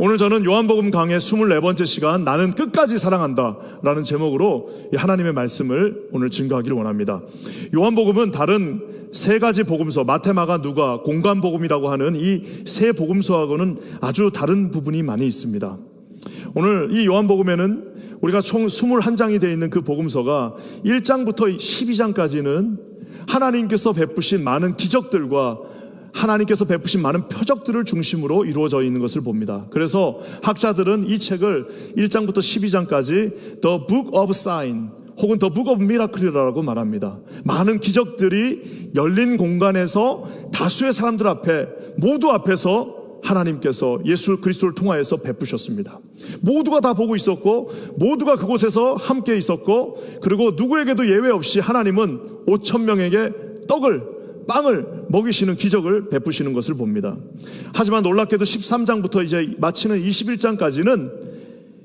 오늘 저는 요한복음 강의 24번째 시간 나는 끝까지 사랑한다 라는 제목으로 이 하나님의 말씀을 오늘 증거하기를 원합니다. 요한복음은 다른 세 가지 복음서 마테마가 누가 공간 복음이라고 하는 이 세 복음서하고는 아주 다른 부분이 많이 있습니다. 오늘 이 요한복음에는 우리가 총 21장이 되어 있는 그 복음서가 1장부터 12장까지는 하나님께서 베푸신 많은 기적들과 하나님께서 베푸신 많은 표적들을 중심으로 이루어져 있는 것을 봅니다. 그래서 학자들은 이 책을 1장부터 12장까지 The Book of Sign 혹은 The Book of Miracle이라고 말합니다. 많은 기적들이 열린 공간에서 다수의 사람들 앞에 모두 앞에서 하나님께서 예수 그리스도를 통하여서 베푸셨습니다. 모두가 다 보고 있었고 모두가 그곳에서 함께 있었고 그리고 누구에게도 예외 없이 하나님은 5천 명에게 떡을 빵을 먹이시는 기적을 베푸시는 것을 봅니다. 하지만 놀랍게도 13장부터 이제 마치는 21장까지는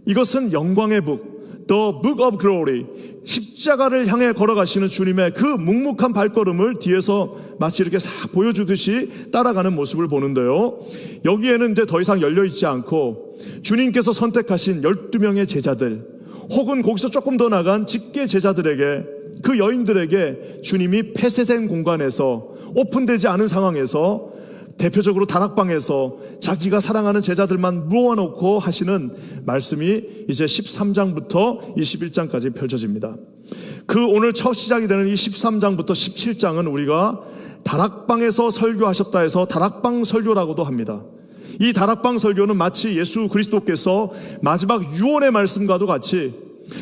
이것은 영광의 북, The Book of Glory, 십자가를 향해 걸어가시는 주님의 그 묵묵한 발걸음을 뒤에서 마치 이렇게 싹 보여주듯이 따라가는 모습을 보는데요. 여기에는 이제 더 이상 열려있지 않고 주님께서 선택하신 12명의 제자들, 혹은 거기서 조금 더 나간 직계 제자들에게 그 여인들에게 주님이 폐쇄된 공간에서 오픈되지 않은 상황에서 대표적으로 다락방에서 자기가 사랑하는 제자들만 모아놓고 하시는 말씀이 이제 13장부터 21장까지 펼쳐집니다. 그 오늘 첫 시작이 되는 이 13장부터 17장은 우리가 다락방에서 설교하셨다 해서 다락방 설교라고도 합니다. 이 다락방 설교는 마치 예수 그리스도께서 마지막 유언의 말씀과도 같이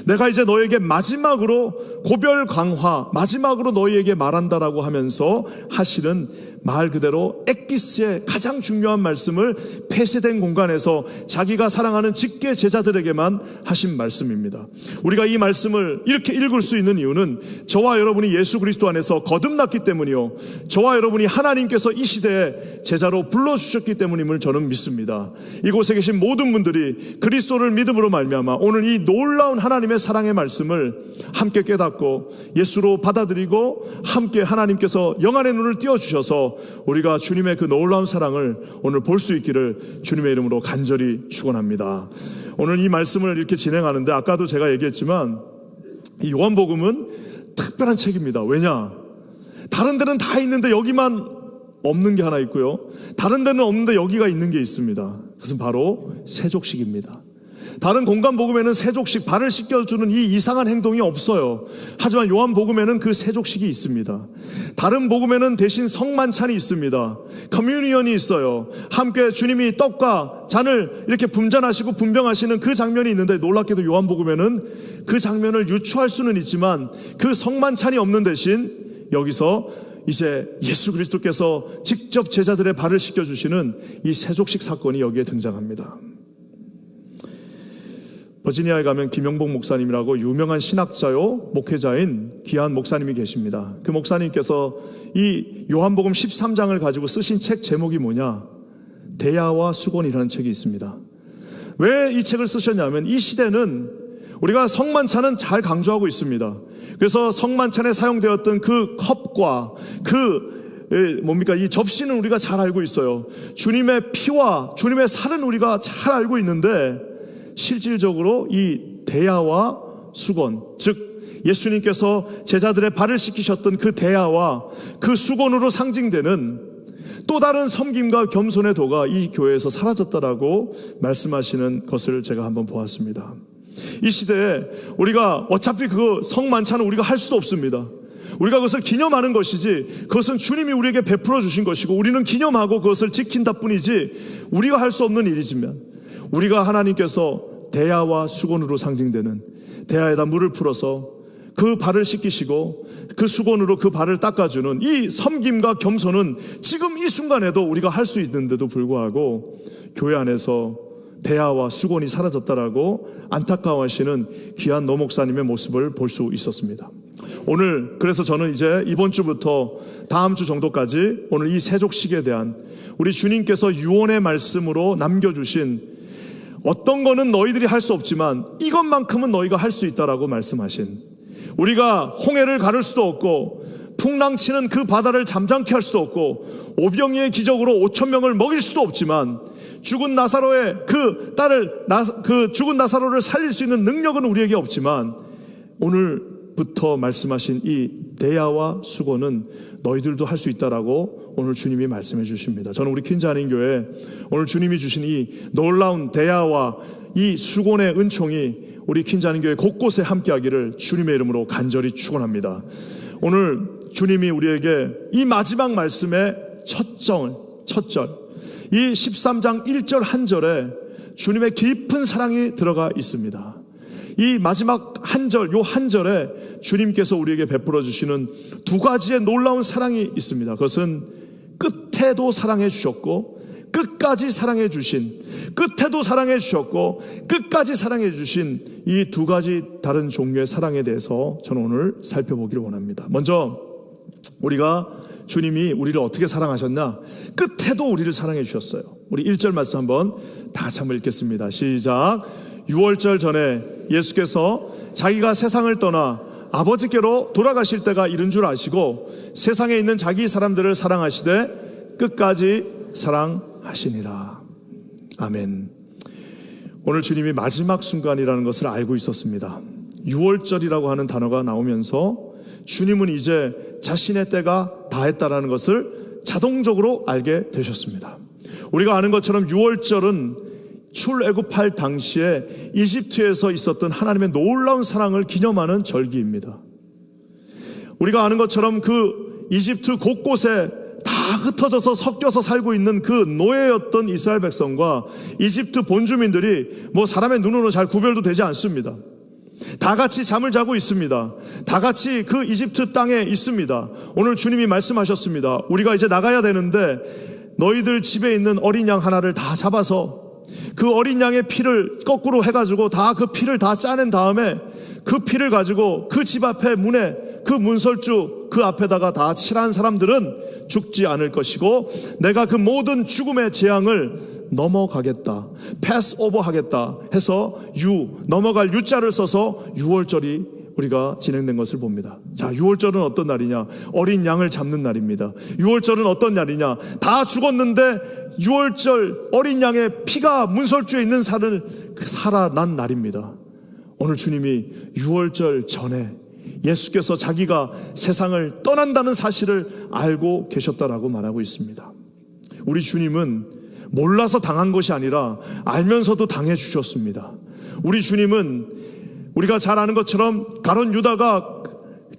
내가 이제 너에게 마지막으로 고별 강화, 마지막으로 너희에게 말한다라고 하면서 하시는 말 그대로 엑기스의 가장 중요한 말씀을 폐쇄된 공간에서 자기가 사랑하는 직계 제자들에게만 하신 말씀입니다. 우리가 이 말씀을 이렇게 읽을 수 있는 이유는 저와 여러분이 예수 그리스도 안에서 거듭났기 때문이요. 저와 여러분이 하나님께서 이 시대에 제자로 불러주셨기 때문임을 저는 믿습니다. 이곳에 계신 모든 분들이 그리스도를 믿음으로 말미암아 오늘 이 놀라운 하나님의 사랑의 말씀을 함께 깨닫고 예수로 받아들이고 함께 하나님께서 영안의 눈을 띄워주셔서 우리가 주님의 그 놀라운 사랑을 오늘 볼 수 있기를 주님의 이름으로 간절히 축원합니다. 오늘 이 말씀을 이렇게 진행하는데 아까도 제가 얘기했지만 이 요한복음은 특별한 책입니다. 왜냐? 다른 데는 다 있는데 여기만 없는 게 하나 있고요. 다른 데는 없는데 여기가 있는 게 있습니다. 그것은 바로 세족식입니다. 다른 공간 복음에는 세족식 발을 씻겨주는 이 이상한 행동이 없어요. 하지만 요한 복음에는 그 세족식이 있습니다. 다른 복음에는 대신 성만찬이 있습니다. 커뮤니언이 있어요. 함께 주님이 떡과 잔을 이렇게 분잔하시고 분병하시는 그 장면이 있는데 놀랍게도 요한 복음에는 그 장면을 유추할 수는 있지만 그 성만찬이 없는 대신 여기서 이제 예수 그리스도께서 직접 제자들의 발을 씻겨주시는 이 세족식 사건이 여기에 등장합니다. 버지니아에 가면 김영복 목사님이라고 유명한 신학자요 목회자인 귀한 목사님이 계십니다. 그 목사님께서 이 요한복음 13장을 가지고 쓰신 책 제목이 뭐냐? 대야와 수곤이라는 책이 있습니다. 왜 이 책을 쓰셨냐면 이 시대는 우리가 성만찬은 잘 강조하고 있습니다. 그래서 성만찬에 사용되었던 그 컵과 그 예, 뭡니까 이 접시는 우리가 잘 알고 있어요. 주님의 피와 주님의 살은 우리가 잘 알고 있는데 실질적으로 이 대야와 수건, 즉 예수님께서 제자들의 발을 씻기셨던 그 대야와 그 수건으로 상징되는 또 다른 섬김과 겸손의 도가 이 교회에서 사라졌다라고 말씀하시는 것을 제가 한번 보았습니다. 이 시대에 우리가 어차피 그 성만찬은 우리가 할 수도 없습니다. 우리가 그것을 기념하는 것이지 그것은 주님이 우리에게 베풀어 주신 것이고 우리는 기념하고 그것을 지킨다 뿐이지 우리가 할 수 없는 일이지만 우리가 하나님께서 대야와 수건으로 상징되는 대야에다 물을 풀어서 그 발을 씻기시고 그 수건으로 그 발을 닦아주는 이 섬김과 겸손은 지금 이 순간에도 우리가 할 수 있는데도 불구하고 교회 안에서 대야와 수건이 사라졌다라고 안타까워하시는 귀한 노 목사님의 모습을 볼 수 있었습니다. 오늘 그래서 저는 이제 이번 주부터 다음 주 정도까지 오늘 이 세족식에 대한 우리 주님께서 유언의 말씀으로 남겨주신 어떤 거는 너희들이 할 수 없지만 이것만큼은 너희가 할 수 있다라고 말씀하신 우리가 홍해를 가를 수도 없고 풍랑치는 그 바다를 잠잠케 할 수도 없고 오병이의 기적으로 5천 명을 먹일 수도 없지만 죽은 나사로의 그 딸을 나, 그 죽은 나사로를 살릴 수 있는 능력은 우리에게 없지만 오늘부터 말씀하신 이 대야와 수고는 너희들도 할 수 있다라고 오늘 주님이 말씀해 주십니다. 저는 우리 퀸즈 한인 교회 오늘 주님이 주신 이 놀라운 대야와 이 수곤의 은총이 우리 퀸즈 한인 교회 곳곳에 함께하기를 주님의 이름으로 간절히 축원합니다. 오늘 주님이 우리에게 이 마지막 말씀의 첫절, 첫절, 이 13장 1절 한 절에 주님의 깊은 사랑이 들어가 있습니다. 이 마지막 한 절, 요 한 절에 주님께서 우리에게 베풀어 주시는 두 가지의 놀라운 사랑이 있습니다. 그것은 끝에도 사랑해 주셨고, 끝까지 사랑해 주신, 끝에도 사랑해 주셨고, 끝까지 사랑해 주신 이 두 가지 다른 종류의 사랑에 대해서 저는 오늘 살펴보기를 원합니다. 먼저, 우리가 주님이 우리를 어떻게 사랑하셨나? 끝에도 우리를 사랑해 주셨어요. 우리 1절 말씀 한번 다 같이 한번 읽겠습니다. 시작. 6월절 전에 예수께서 자기가 세상을 떠나 아버지께로 돌아가실 때가 이른 줄 아시고 세상에 있는 자기 사람들을 사랑하시되 끝까지 사랑하시니라. 아멘. 오늘 주님이 마지막 순간이라는 것을 알고 있었습니다. 6월절이라고 하는 단어가 나오면서 주님은 이제 자신의 때가 다했다라는 것을 자동적으로 알게 되셨습니다. 우리가 아는 것처럼 6월절은 출애굽할 당시에 이집트에서 있었던 하나님의 놀라운 사랑을 기념하는 절기입니다. 우리가 아는 것처럼 그 이집트 곳곳에 다 흩어져서 섞여서 살고 있는 그 노예였던 이스라엘 백성과 이집트 본주민들이 뭐 사람의 눈으로 잘 구별도 되지 않습니다. 다 같이 잠을 자고 있습니다. 다 같이 그 이집트 땅에 있습니다. 오늘 주님이 말씀하셨습니다. 우리가 이제 나가야 되는데 너희들 집에 있는 어린 양 하나를 다 잡아서 그 어린 양의 피를 거꾸로 해가지고 다 그 피를 다 짜낸 다음에 그 피를 가지고 그 집 앞에 문에 그 문설주 그 앞에다가 다 칠한 사람들은 죽지 않을 것이고 내가 그 모든 죽음의 재앙을 넘어가겠다. 패스 오버 하겠다 해서 유 넘어갈 유자를 써서 유월절이 우리가 진행된 것을 봅니다. 자, 6월절은 어떤 날이냐? 어린 양을 잡는 날입니다. 6월절은 어떤 날이냐? 다 죽었는데 6월절 어린 양의 피가 문설주에 있는 살을 살아난 날입니다. 오늘 주님이 6월절 전에 예수께서 자기가 세상을 떠난다는 사실을 알고 계셨다라고 말하고 있습니다. 우리 주님은 몰라서 당한 것이 아니라 알면서도 당해 주셨습니다. 우리 주님은 우리가 잘 아는 것처럼 가론 유다가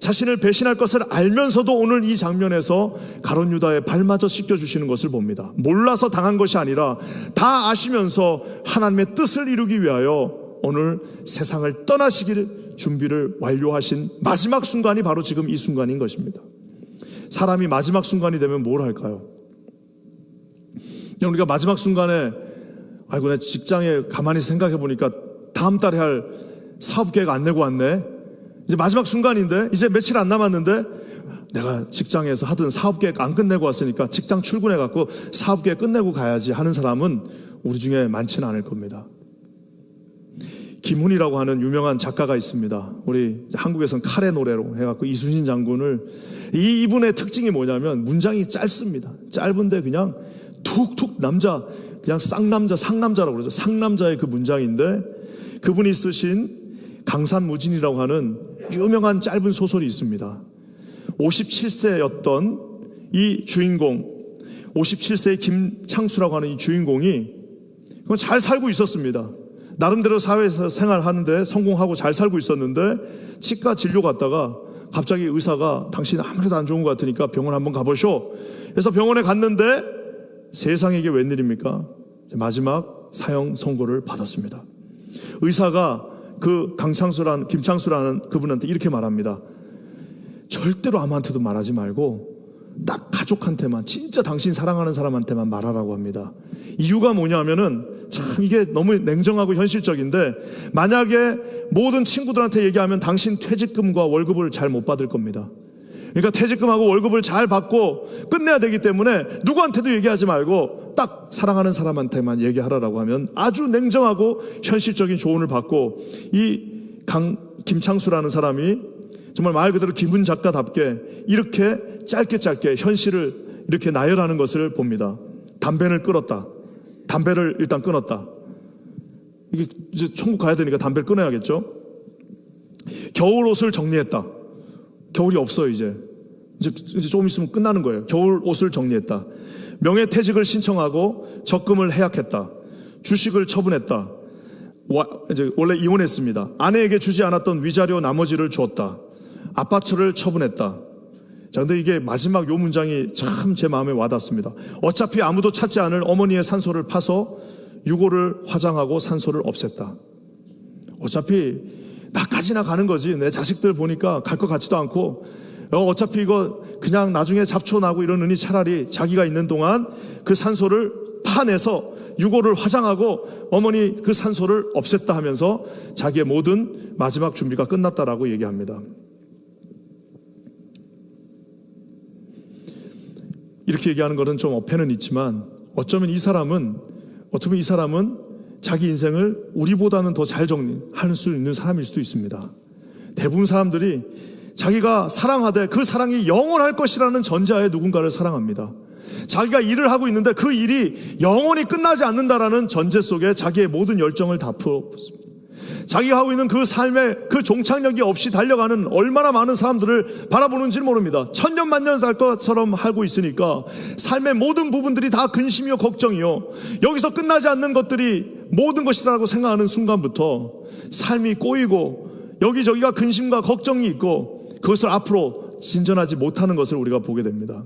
자신을 배신할 것을 알면서도 오늘 이 장면에서 가론 유다의 발마저 씻겨 주시는 것을 봅니다. 몰라서 당한 것이 아니라 다 아시면서 하나님의 뜻을 이루기 위하여 오늘 세상을 떠나시기를 준비를 완료하신 마지막 순간이 바로 지금 이 순간인 것입니다. 사람이 마지막 순간이 되면 뭘 할까요? 우리가 마지막 순간에 아이고 내 직장에 가만히 생각해 보니까 다음 달에 할 사업 계획 안 내고 왔네. 이제 마지막 순간인데 이제 며칠 안 남았는데 내가 직장에서 하던 사업 계획 안 끝내고 왔으니까 직장 출근해 갖고 사업 계획 끝내고 가야지 하는 사람은 우리 중에 많지는 않을 겁니다. 김훈이라고 하는 유명한 작가가 있습니다. 우리 한국에선 카레 노래로 해갖고 이순신 장군을 이 이분의 특징이 뭐냐면 문장이 짧습니다. 짧은데 그냥 툭툭 남자 그냥 쌍남자 상남자라고 그러죠. 상남자의 그 문장인데 그분이 쓰신 강산무진이라고 하는 유명한 짧은 소설이 있습니다. 57세였던 이 주인공, 57세의 김창수라고 하는 이 주인공이 잘 살고 있었습니다. 나름대로 사회에서 생활하는데 성공하고 잘 살고 있었는데 치과 진료 갔다가 갑자기 의사가 당신 아무래도 안 좋은 것 같으니까 병원 한번 가보쇼. 그래서 병원에 갔는데 세상에 이게 웬일입니까? 마지막 사형 선고를 받았습니다. 의사가 그 강창수라는 김창수라는 그분한테 이렇게 말합니다. 절대로 아무한테도 말하지 말고 딱 가족한테만 진짜 당신 사랑하는 사람한테만 말하라고 합니다. 이유가 뭐냐면은 참 이게 너무 냉정하고 현실적인데 만약에 모든 친구들한테 얘기하면 당신 퇴직금과 월급을 잘 못 받을 겁니다. 그러니까 퇴직금하고 월급을 잘 받고 끝내야 되기 때문에 누구한테도 얘기하지 말고 딱 사랑하는 사람한테만 얘기하라라고 하면 아주 냉정하고 현실적인 조언을 받고 이 강 김창수라는 사람이 정말 말 그대로 김훈 작가답게 이렇게 짧게 짧게 현실을 이렇게 나열하는 것을 봅니다. 담배를 끊었다. 담배를 일단 끊었다. 이게 이제 천국 가야 되니까 담배를 끊어야겠죠. 겨울 옷을 정리했다. 겨울이 없어요 이제. 이제 이제 조금 있으면 끝나는 거예요. 겨울 옷을 정리했다. 명예퇴직을 신청하고 적금을 해약했다. 주식을 처분했다. 원래 이혼했습니다. 아내에게 주지 않았던 위자료 나머지를 주었다. 아파트를 처분했다. 자, 근데 이게 마지막 요 문장이 참 제 마음에 와닿습니다. 어차피 아무도 찾지 않을 어머니의 산소를 파서 유골을 화장하고 산소를 없앴다. 어차피 나까지나 가는 거지. 내 자식들 보니까 갈 것 같지도 않고 어, 어차피 이거 그냥 나중에 잡초 나고 이러느니 차라리 자기가 있는 동안 그 산소를 파내서 유골을 화장하고 어머니 그 산소를 없앴다 하면서 자기의 모든 마지막 준비가 끝났다라고 얘기합니다. 이렇게 얘기하는 것은 좀 어폐는 있지만 어쩌면 이 사람은 어쩌면 이 사람은 자기 인생을 우리보다는 더 잘 정리할 수 있는 사람일 수도 있습니다. 대부분 사람들이 자기가 사랑하되 그 사랑이 영원할 것이라는 전자에 누군가를 사랑합니다. 자기가 일을 하고 있는데 그 일이 영원히 끝나지 않는다라는 전제 속에 자기의 모든 열정을 다 풀어붓습니다. 자기가 하고 있는 그 삶의 그 종착역이 없이 달려가는 얼마나 많은 사람들을 바라보는지 모릅니다. 천년 만년 살 것처럼 하고 있으니까 삶의 모든 부분들이 다 근심이요 걱정이요. 여기서 끝나지 않는 것들이 모든 것이라고 생각하는 순간부터 삶이 꼬이고 여기저기가 근심과 걱정이 있고 그것을 앞으로 진전하지 못하는 것을 우리가 보게 됩니다.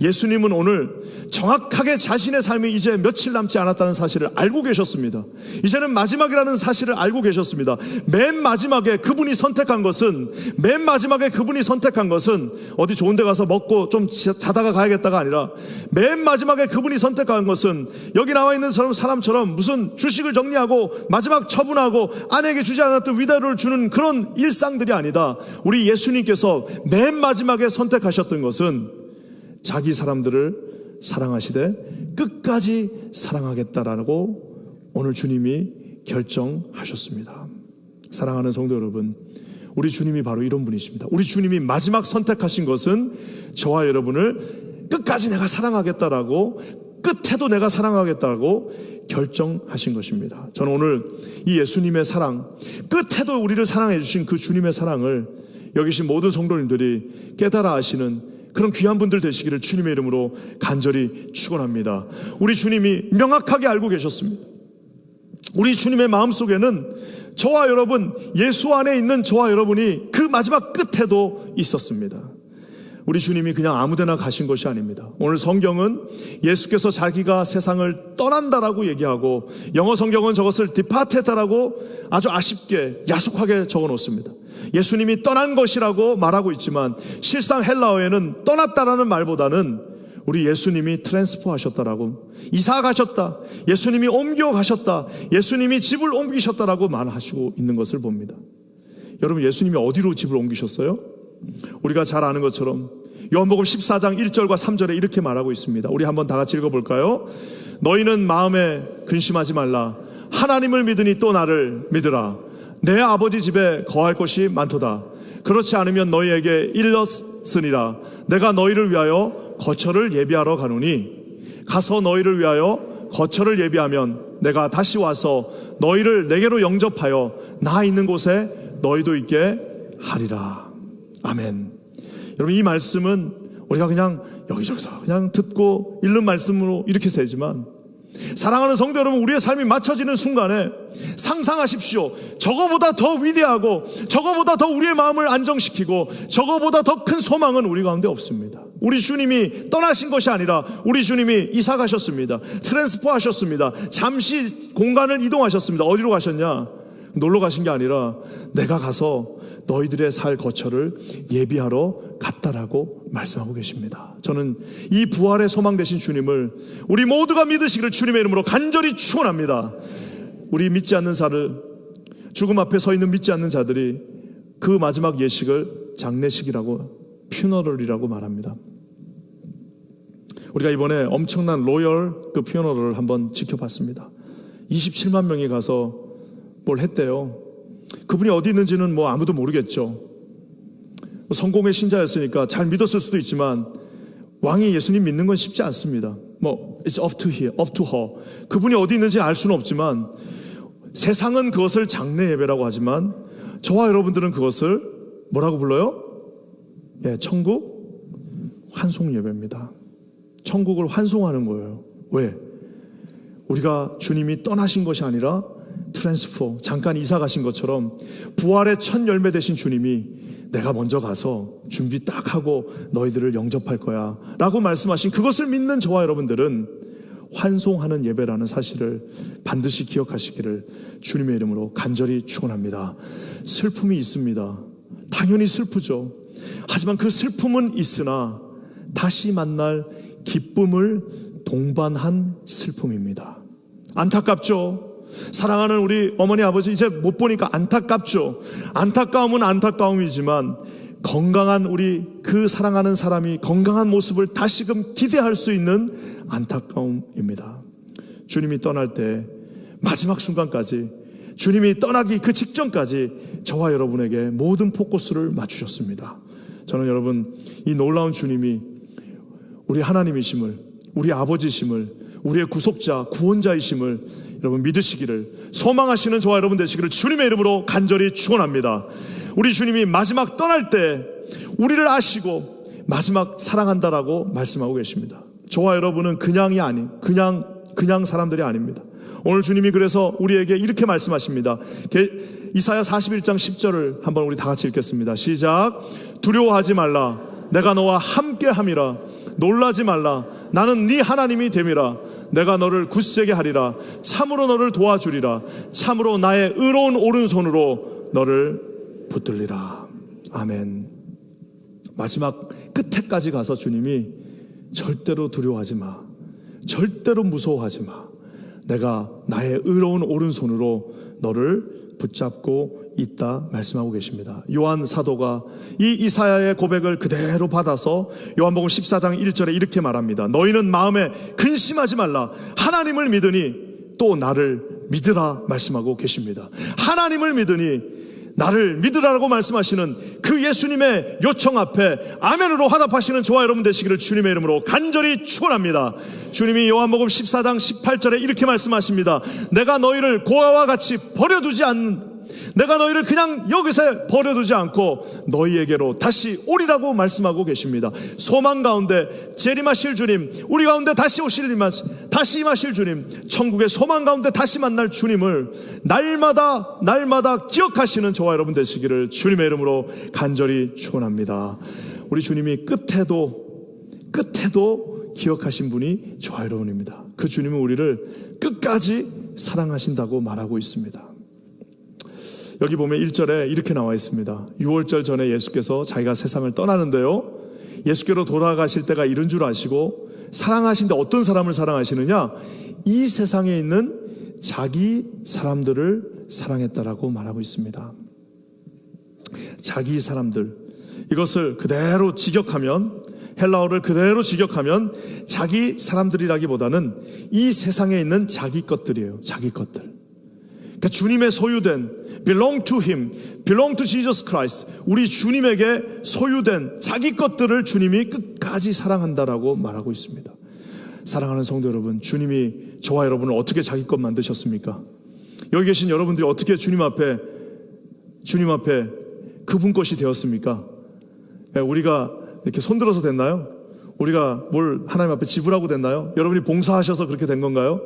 예수님은 오늘 정확하게 자신의 삶이 이제 며칠 남지 않았다는 사실을 알고 계셨습니다. 이제는 마지막이라는 사실을 알고 계셨습니다. 맨 마지막에 그분이 선택한 것은 맨 마지막에 그분이 선택한 것은 어디 좋은 데 가서 먹고 좀 자다가 가야겠다가 아니라 맨 마지막에 그분이 선택한 것은 여기 나와 있는 사람처럼 무슨 주식을 정리하고 마지막 처분하고 아내에게 주지 않았던 위대를 주는 그런 일상들이 아니다. 우리 예수님께서 맨 마지막에 선택하셨던 것은 자기 사람들을 사랑하시되 끝까지 사랑하겠다라고 오늘 주님이 결정하셨습니다. 사랑하는 성도 여러분, 우리 주님이 바로 이런 분이십니다. 우리 주님이 마지막 선택하신 것은 저와 여러분을 끝까지 내가 사랑하겠다라고 끝에도 내가 사랑하겠다고 결정하신 것입니다. 저는 오늘 이 예수님의 사랑, 끝에도 우리를 사랑해 주신 그 주님의 사랑을 여기 계신 모든 성도님들이 깨달아 아시는 그런 귀한 분들 되시기를 주님의 이름으로 간절히 축원합니다. 우리 주님이 명확하게 알고 계셨습니다. 우리 주님의 마음 속에는 저와 여러분 예수 안에 있는 저와 여러분이 그 마지막 끝에도 있었습니다. 우리 주님이 그냥 아무데나 가신 것이 아닙니다. 오늘 성경은 예수께서 자기가 세상을 떠난다라고 얘기하고 영어 성경은 저것을 디파테다라고 아주 아쉽게 야속하게 적어 놓습니다. 예수님이 떠난 것이라고 말하고 있지만 실상 헬라어에는 떠났다라는 말보다는 우리 예수님이 트랜스포 하셨다라고 이사 가셨다. 예수님이 옮겨 가셨다. 예수님이 집을 옮기셨다라고 말하시고 있는 것을 봅니다. 여러분 예수님이 어디로 집을 옮기셨어요? 우리가 잘 아는 것처럼 요한복음 14장 1절과 3절에 이렇게 말하고 있습니다. 우리 한번 다 같이 읽어볼까요? 너희는 마음에 근심하지 말라. 하나님을 믿으니 또 나를 믿으라. 내 아버지 집에 거할 것이 많도다. 그렇지 않으면 너희에게 일렀으니라. 내가 너희를 위하여 거처를 예비하러 가노니 가서 너희를 위하여 거처를 예비하면 내가 다시 와서 너희를 내게로 영접하여 나 있는 곳에 너희도 있게 하리라. 아멘. 여러분 이 말씀은 우리가 그냥 여기저기서 그냥 듣고 읽는 말씀으로 이렇게 되지만 사랑하는 성도 여러분, 우리의 삶이 맞춰지는 순간에 상상하십시오. 저거보다 더 위대하고, 저거보다 더 우리의 마음을 안정시키고, 저거보다 더 큰 소망은 우리 가운데 없습니다. 우리 주님이 떠나신 것이 아니라, 우리 주님이 이사 가셨습니다. 트랜스포 하셨습니다. 잠시 공간을 이동하셨습니다. 어디로 가셨냐? 놀러 가신 게 아니라 내가 가서 너희들의 살 거처를 예비하러 갔다라고 말씀하고 계십니다. 저는 이 부활의 소망 되신 주님을 우리 모두가 믿으시기를 주님의 이름으로 간절히 축원합니다. 우리 믿지 않는 자를 죽음 앞에 서 있는 믿지 않는 자들이 그 마지막 예식을 장례식이라고 퓨너럴이라고 말합니다. 우리가 이번에 엄청난 로열 그 퓨너럴을 한번 지켜봤습니다. 27만 명이 가서 뭘 했대요. 그분이 어디 있는지는 뭐 아무도 모르겠죠. 성공의 신자였으니까 잘 믿었을 수도 있지만 왕이 예수님 믿는 건 쉽지 않습니다. 뭐 it's up to here, up to her. 그분이 어디 있는지 알 수는 없지만 세상은 그것을 장례 예배라고 하지만 저와 여러분들은 그것을 뭐라고 불러요? 예, 천국 환송 예배입니다. 천국을 환송하는 거예요. 왜? 우리가 주님이 떠나신 것이 아니라 트랜스포 잠깐 이사 가신 것처럼 부활의 첫 열매 되신 주님이 내가 먼저 가서 준비 딱 하고 너희들을 영접할 거야 라고 말씀하신 그것을 믿는 저와 여러분들은 환송하는 예배라는 사실을 반드시 기억하시기를 주님의 이름으로 간절히 축원합니다. 슬픔이 있습니다. 당연히 슬프죠. 하지만 그 슬픔은 있으나 다시 만날 기쁨을 동반한 슬픔입니다. 안타깝죠. 사랑하는 우리 어머니 아버지 이제 못 보니까 안타깝죠. 안타까움은 안타까움이지만 건강한 우리 그 사랑하는 사람이 건강한 모습을 다시금 기대할 수 있는 안타까움입니다. 주님이 떠날 때 마지막 순간까지 주님이 떠나기 그 직전까지 저와 여러분에게 모든 포커스를 맞추셨습니다. 저는 여러분 이 놀라운 주님이 우리 하나님이심을 우리 아버지심을 우리의 구속자 구원자이심을 여러분 믿으시기를 소망하시는 저와 여러분 되시기를 주님의 이름으로 간절히 축원합니다. 우리 주님이 마지막 떠날 때 우리를 아시고 마지막 사랑한다라고 말씀하고 계십니다. 저와 여러분은 그냥이 아닌 그냥 그냥 사람들이 아닙니다. 오늘 주님이 그래서 우리에게 이렇게 말씀하십니다. 이사야 41장 10절을 한번 우리 다 같이 읽겠습니다. 시작. 두려워하지 말라. 내가 너와 함께 함이라. 놀라지 말라. 나는 네 하나님이 됨이라. 내가 너를 굳세게 하리라. 참으로 너를 도와주리라. 참으로 나의 의로운 오른손으로 너를 붙들리라. 아멘. 마지막 끝에까지 가서 주님이 절대로 두려워하지 마. 절대로 무서워하지 마. 내가 나의 의로운 오른손으로 너를 붙잡고 있다 말씀하고 계십니다. 요한 사도가 이 이사야의 고백을 그대로 받아서 요한복음 14장 1절에 이렇게 말합니다. 너희는 마음에 근심하지 말라. 하나님을 믿으니 또 나를 믿으라 말씀하고 계십니다. 하나님을 믿으니 나를 믿으라고 말씀하시는 그 예수님의 요청 앞에 아멘으로 화답하시는 저와 여러분 되시기를 주님의 이름으로 간절히 축원합니다. 주님이 요한복음 14장 18절에 이렇게 말씀하십니다. 내가 너희를 고아와 같이 버려두지 않는 내가 너희를 그냥 여기서 버려두지 않고 너희에게로 다시 오리라고 말씀하고 계십니다. 소망 가운데 재림하실 주님, 우리 가운데 다시 오실 다시 임하실 주님, 천국의 소망 가운데 다시 만날 주님을 날마다 날마다 기억하시는 저와 여러분 되시기를 주님의 이름으로 간절히 축원합니다. 우리 주님이 끝에도 끝에도 기억하신 분이 저와 여러분입니다. 그 주님은 우리를 끝까지 사랑하신다고 말하고 있습니다. 여기 보면 1절에 이렇게 나와 있습니다. 6월절 전에 예수께서 자기가 세상을 떠나는데요. 예수께로 돌아가실 때가 이른 줄 아시고 사랑하신데 어떤 사람을 사랑하시느냐? 이 세상에 있는 자기 사람들을 사랑했다라고 말하고 있습니다. 자기 사람들. 이것을 그대로 직역하면 헬라어를 그대로 직역하면 자기 사람들이라기보다는 이 세상에 있는 자기 것들이에요. 자기 것들. 그러니까 주님의 소유된 belong to him, belong to Jesus Christ. 우리 주님에게 소유된 자기 것들을 주님이 끝까지 사랑한다라고 말하고 있습니다. 사랑하는 성도 여러분, 주님이 저와 여러분을 어떻게 자기 것 만드셨습니까? 여기 계신 여러분들이 어떻게 주님 앞에 주님 앞에 그분 것이 되었습니까? 예, 우리가 이렇게 손들어서 됐나요? 우리가 뭘 하나님 앞에 지불하고 됐나요? 여러분이 봉사하셔서 그렇게 된 건가요?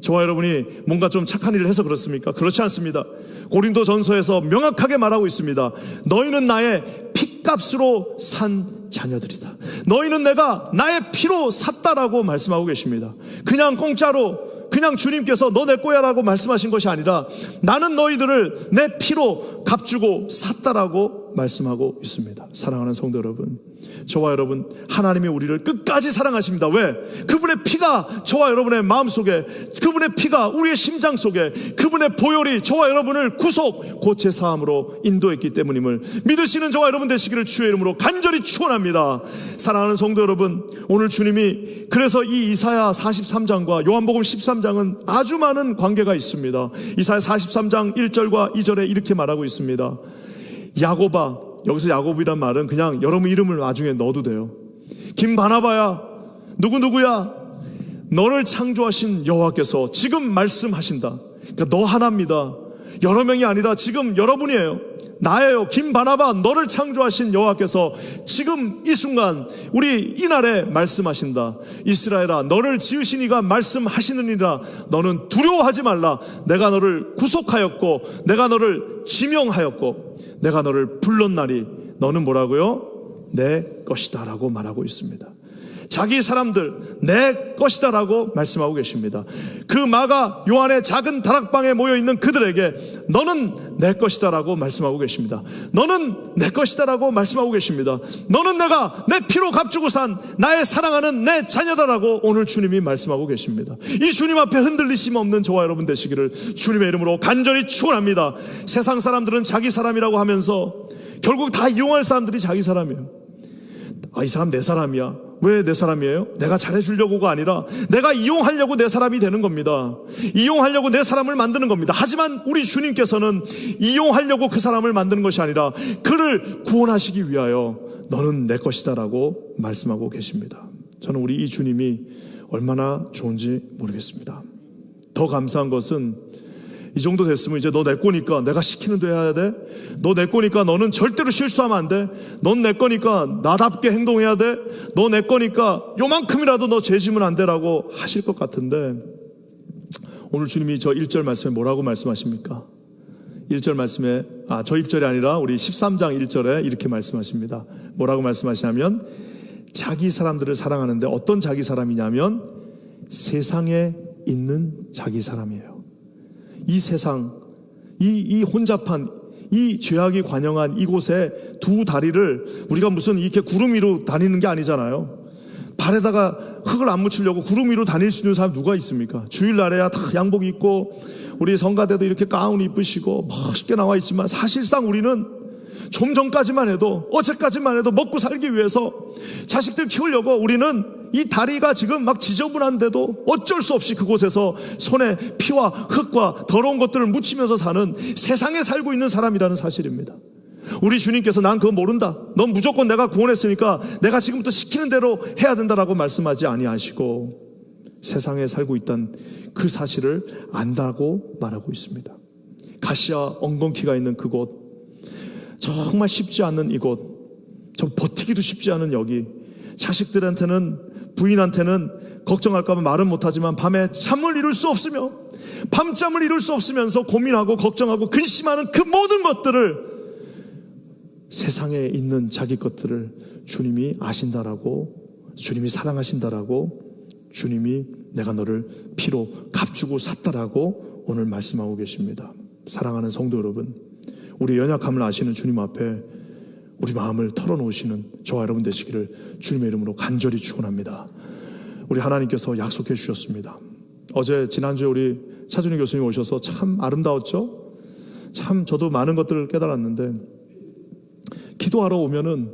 저와 여러분이 뭔가 좀 착한 일을 해서 그렇습니까? 그렇지 않습니다. 고린도 전서에서 명확하게 말하고 있습니다. 너희는 나의 피값으로 산 자녀들이다. 너희는 내가 나의 피로 샀다라고 말씀하고 계십니다. 그냥 공짜로 그냥 주님께서 너 내 거야라고 말씀하신 것이 아니라 나는 너희들을 내 피로 값주고 샀다라고 말씀하고 있습니다. 사랑하는 성도 여러분. 저와 여러분, 하나님이 우리를 끝까지 사랑하십니다. 왜? 그분의 피가 저와 여러분의 마음 속에, 그분의 피가 우리의 심장 속에, 그분의 보혈이 저와 여러분을 구속, 고체 사함으로 인도했기 때문임을 믿으시는 저와 여러분 되시기를 주의 이름으로 간절히 축원합니다. 사랑하는 성도 여러분, 오늘 주님이 그래서 이 이사야 43장과 요한복음 13장은 아주 많은 관계가 있습니다. 이사야 43장 1절과 2절에 이렇게 말하고 있습니다. 야고바 여기서 야곱이란 말은 그냥 여러분 이름을 나중에 넣어도 돼요. 김바나바야 누구 누구야 너를 창조하신 여호와께서 지금 말씀하신다. 그러니까 너 하나입니다. 여러 명이 아니라 지금 여러분이에요. 나예요. 김바나바 너를 창조하신 여호와께서 지금 이 순간 우리 이날에 말씀하신다. 이스라엘아 너를 지으신 이가 말씀하시느니라 너는 두려워하지 말라. 내가 너를 구속하였고 내가 너를 지명하였고 내가 너를 불렀나니 너는 뭐라고요? 내 것이다라고 말하고 있습니다. 자기 사람들 내 것이다라고 말씀하고 계십니다. 그 마가 요한의 작은 다락방에 모여 있는 그들에게 너는 내 것이다라고 말씀하고 계십니다. 너는 내 것이다라고 말씀하고 계십니다. 너는 내가 내 피로 값주고 산 나의 사랑하는 내 자녀다라고 오늘 주님이 말씀하고 계십니다. 이 주님 앞에 흔들리심 없는 저와 여러분 되시기를 주님의 이름으로 간절히 축원합니다. 세상 사람들은 자기 사람이라고 하면서 결국 다 이용할 사람들이 자기 사람이에요. 아, 이 사람 내 사람이야. 왜 내 사람이에요? 내가 잘해주려고가 아니라 내가 이용하려고 내 사람이 되는 겁니다. 이용하려고 내 사람을 만드는 겁니다. 하지만 우리 주님께서는 이용하려고 그 사람을 만드는 것이 아니라 그를 구원하시기 위하여 너는 내 것이다라고 말씀하고 계십니다. 저는 우리 이 주님이 얼마나 좋은지 모르겠습니다. 더 감사한 것은 이 정도 됐으면 이제 너 내 거니까 내가 시키는 대로 해야 돼. 너 내 거니까 너는 절대로 실수하면 안 돼. 넌 내 거니까 나답게 행동해야 돼. 너 내 거니까 요만큼이라도 너 죄지면 안 되라고 하실 것 같은데 오늘 주님이 저 1절 말씀에 뭐라고 말씀하십니까? 1절 말씀에 아, 저 1절이 아니라 우리 13장 1절에 이렇게 말씀하십니다. 뭐라고 말씀하시냐면 자기 사람들을 사랑하는데 어떤 자기 사람이냐면 세상에 있는 자기 사람이에요. 이 세상, 이, 이 혼잡한, 이 죄악이 관영한 이곳에 두 다리를 우리가 무슨 이렇게 구름 위로 다니는 게 아니잖아요. 발에다가 흙을 안 묻히려고 구름 위로 다닐 수 있는 사람 누가 있습니까? 주일날에야 다 양복 입고 우리 성가대도 이렇게 가운 입으시고 멋있게 나와 있지만 사실상 우리는 좀 전까지만 해도 어제까지만 해도 먹고 살기 위해서 자식들 키우려고 우리는 이 다리가 지금 막 지저분한데도 어쩔 수 없이 그곳에서 손에 피와 흙과 더러운 것들을 묻히면서 사는 세상에 살고 있는 사람이라는 사실입니다. 우리 주님께서 난 그거 모른다. 넌 무조건 내가 구원했으니까 내가 지금부터 시키는 대로 해야 된다라고 말씀하지 아니하시고 세상에 살고 있던 그 사실을 안다고 말하고 있습니다. 가시와 엉겅퀴가 있는 그곳 정말 쉽지 않은 이곳, 좀 버티기도 쉽지 않은 여기, 자식들한테는 부인한테는 걱정할까봐 말은 못하지만 밤에 잠을 이룰 수 없으며 밤잠을 이룰 수 없으면서 고민하고 걱정하고 근심하는 그 모든 것들을 세상에 있는 자기 것들을 주님이 아신다라고 주님이 사랑하신다라고 주님이 내가 너를 피로 값주고 샀다라고 오늘 말씀하고 계십니다. 사랑하는 성도 여러분, 우리 연약함을 아시는 주님 앞에 우리 마음을 털어놓으시는 저와 여러분 되시기를 주님의 이름으로 간절히 축원합니다. 우리 하나님께서 약속해 주셨습니다. 어제 지난주에 우리 차준희 교수님 오셔서 참 아름다웠죠? 참 저도 많은 것들을 깨달았는데 기도하러 오면은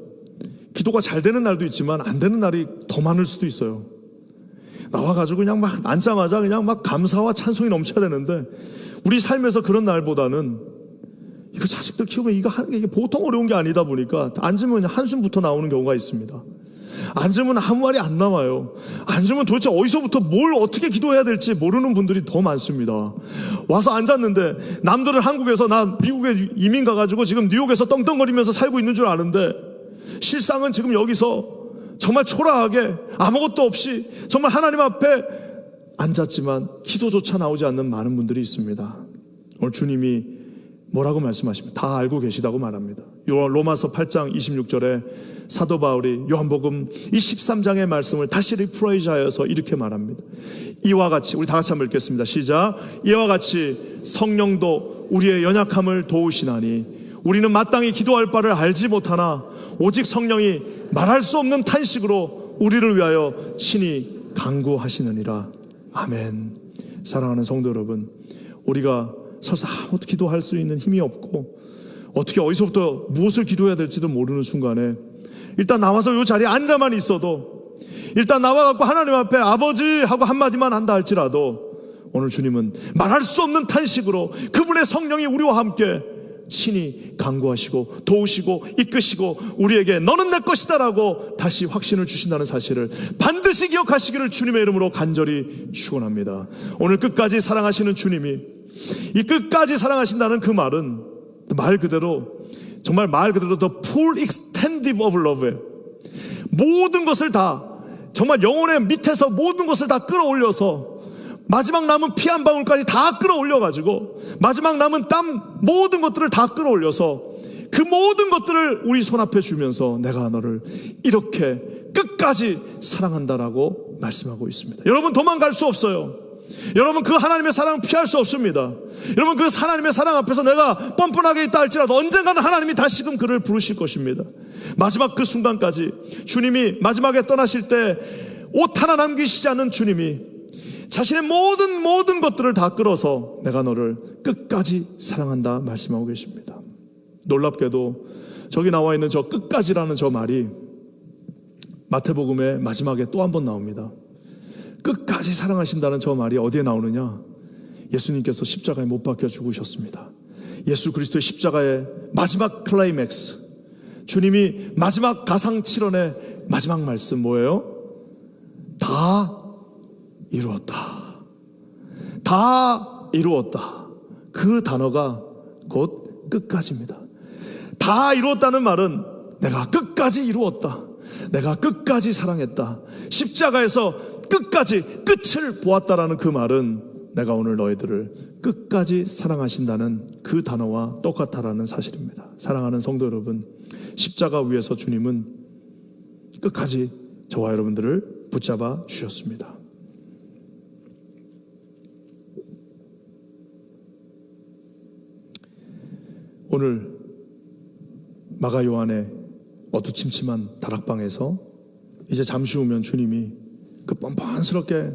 기도가 잘 되는 날도 있지만 안 되는 날이 더 많을 수도 있어요. 나와가지고 그냥 막 앉자마자 그냥 막 감사와 찬송이 넘쳐야 되는데 우리 삶에서 그런 날보다는 이거 자식들 키우면 이거 하는 게 이게 보통 어려운 게 아니다 보니까 앉으면 한숨부터 나오는 경우가 있습니다. 앉으면 아무 말이 안 나와요. 앉으면 도대체 어디서부터 뭘 어떻게 기도해야 될지 모르는 분들이 더 많습니다. 와서 앉았는데 남들은 한국에서 나 미국에 이민 가가지고 지금 뉴욕에서 떵떵거리면서 살고 있는 줄 아는데 실상은 지금 여기서 정말 초라하게 아무것도 없이 정말 하나님 앞에 앉았지만 기도조차 나오지 않는 많은 분들이 있습니다. 오늘 주님이 뭐라고 말씀하십니까? 다 알고 계시다고 말합니다. 요 로마서 8장 26절에 사도 바울이 요한복음 이 13장의 말씀을 다시 리프레이즈하여서 이렇게 말합니다. 이와 같이 우리 다 같이 한번 읽겠습니다. 시작. 이와 같이 성령도 우리의 연약함을 도우시나니 우리는 마땅히 기도할 바를 알지 못하나 오직 성령이 말할 수 없는 탄식으로 우리를 위하여 친히 강구하시느니라. 아멘. 사랑하는 성도 여러분, 우리가 서서 아무것도 기도할 수 있는 힘이 없고 어떻게 어디서부터 무엇을 기도해야 될지도 모르는 순간에 일단 나와서 이 자리에 앉아만 있어도 일단 나와갖고 하나님 앞에 아버지 하고 한마디만 한다 할지라도 오늘 주님은 말할 수 없는 탄식으로 그분의 성령이 우리와 함께 친히 강구하시고 도우시고 이끄시고 우리에게 너는 내 것이다라고 다시 확신을 주신다는 사실을 반드시 기억하시기를 주님의 이름으로 간절히 축원합니다. 오늘 끝까지 사랑하시는 주님이 이 끝까지 사랑하신다는 그 말은 말 그대로 정말 말 그대로 the full extensive of love예요. 모든 것을 다 정말 영혼의 밑에서 모든 것을 다 끌어올려서 마지막 남은 피 한 방울까지 다 끌어올려 가지고 마지막 남은 땀 모든 것들을 다 끌어올려서 그 모든 것들을 우리 손 앞에 주면서 내가 너를 이렇게 끝까지 사랑한다라고 말씀하고 있습니다. 여러분 도망갈 수 없어요. 여러분 그 하나님의 사랑 피할 수 없습니다. 여러분 그 하나님의 사랑 앞에서 내가 뻔뻔하게 있다 할지라도 언젠가는 하나님이 다시금 그를 부르실 것입니다. 마지막 그 순간까지 주님이 마지막에 떠나실 때 옷 하나 남기시지 않은 주님이 자신의 모든 모든 것들을 다 끌어서 내가 너를 끝까지 사랑한다 말씀하고 계십니다. 놀랍게도 저기 나와 있는 저 끝까지라는 저 말이 마태복음의 마지막에 또 한 번 나옵니다. 끝까지 사랑하신다는 저 말이 어디에 나오느냐? 예수님께서 십자가에 못 박혀 죽으셨습니다. 예수 그리스도의 십자가의 마지막 클라이맥스. 주님이 마지막 가상 칠언의 마지막 말씀 뭐예요? 다 이루었다. 다 이루었다. 그 단어가 곧 끝까지입니다. 다 이루었다는 말은 내가 끝까지 이루었다. 내가 끝까지 사랑했다. 십자가에서 끝까지 끝을 보았다라는 그 말은 내가 오늘 너희들을 끝까지 사랑하신다는 그 단어와 똑같다라는 사실입니다. 사랑하는 성도 여러분, 십자가 위에서 주님은 끝까지 저와 여러분들을 붙잡아 주셨습니다. 오늘 마가 요한의 어두침침한 다락방에서 이제 잠시 후면 주님이 그 뻔뻔스럽게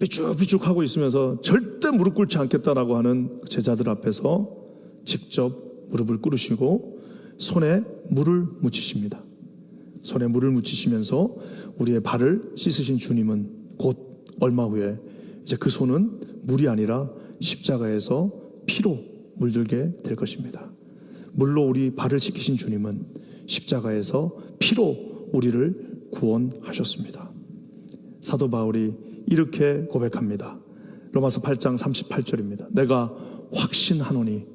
삐죽삐죽하고 있으면서 절대 무릎 꿇지 않겠다라고 하는 제자들 앞에서 직접 무릎을 꿇으시고 손에 물을 묻히십니다. 손에 물을 묻히시면서 우리의 발을 씻으신 주님은 곧 얼마 후에 이제 그 손은 물이 아니라 십자가에서 피로 물들게 될 것입니다. 물로 우리 발을 씻기신 주님은 십자가에서 피로 우리를 구원하셨습니다. 사도 바울이 이렇게 고백합니다. 로마서 8장 38절입니다. 내가 확신하노니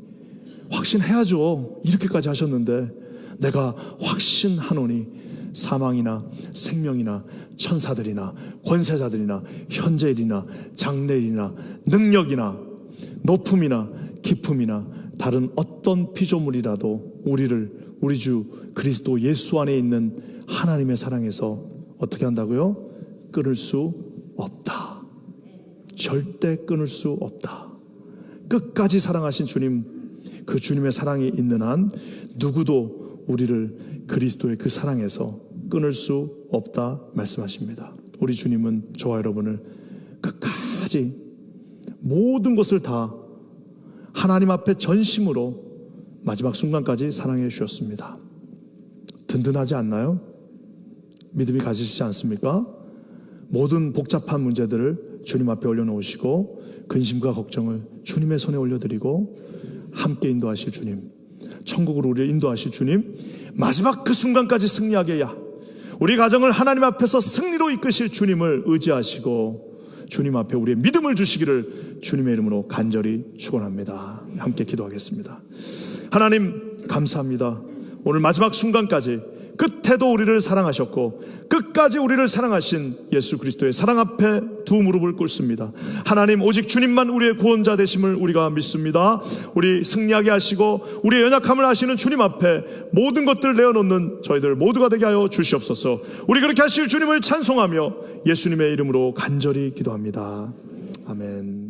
확신해야죠. 이렇게까지 하셨는데 내가 확신하노니 사망이나 생명이나 천사들이나 권세자들이나 현재일이나 장래일이나 능력이나 높음이나 깊음이나 다른 어떤 피조물이라도 우리를 우리 주 그리스도 예수 안에 있는 하나님의 사랑에서 어떻게 한다고요? 끊을 수 없다. 절대 끊을 수 없다. 끝까지 사랑하신 주님, 그 주님의 사랑이 있는 한 누구도 우리를 그리스도의 그 사랑에서 끊을 수 없다 말씀하십니다. 우리 주님은 저와 여러분을 끝까지 모든 것을 다 하나님 앞에 전심으로 마지막 순간까지 사랑해 주셨습니다. 든든하지 않나요? 믿음이 가시지 않습니까? 모든 복잡한 문제들을 주님 앞에 올려놓으시고 근심과 걱정을 주님의 손에 올려드리고 함께 인도하실 주님, 천국으로 우리를 인도하실 주님, 마지막 그 순간까지 승리하게 야 우리 가정을 하나님 앞에서 승리로 이끄실 주님을 의지하시고 주님 앞에 우리의 믿음을 주시기를 주님의 이름으로 간절히 축원합니다. 함께 기도하겠습니다. 하나님 감사합니다. 오늘 마지막 순간까지 끝에도 우리를 사랑하셨고 끝까지 우리를 사랑하신 예수 그리스도의 사랑 앞에 두 무릎을 꿇습니다. 하나님 오직 주님만 우리의 구원자 되심을 우리가 믿습니다. 우리 승리하게 하시고 우리의 연약함을 아시는 주님 앞에 모든 것들을 내어놓는 저희들 모두가 되게 하여 주시옵소서. 우리 그렇게 하실 주님을 찬송하며 예수님의 이름으로 간절히 기도합니다. 아멘.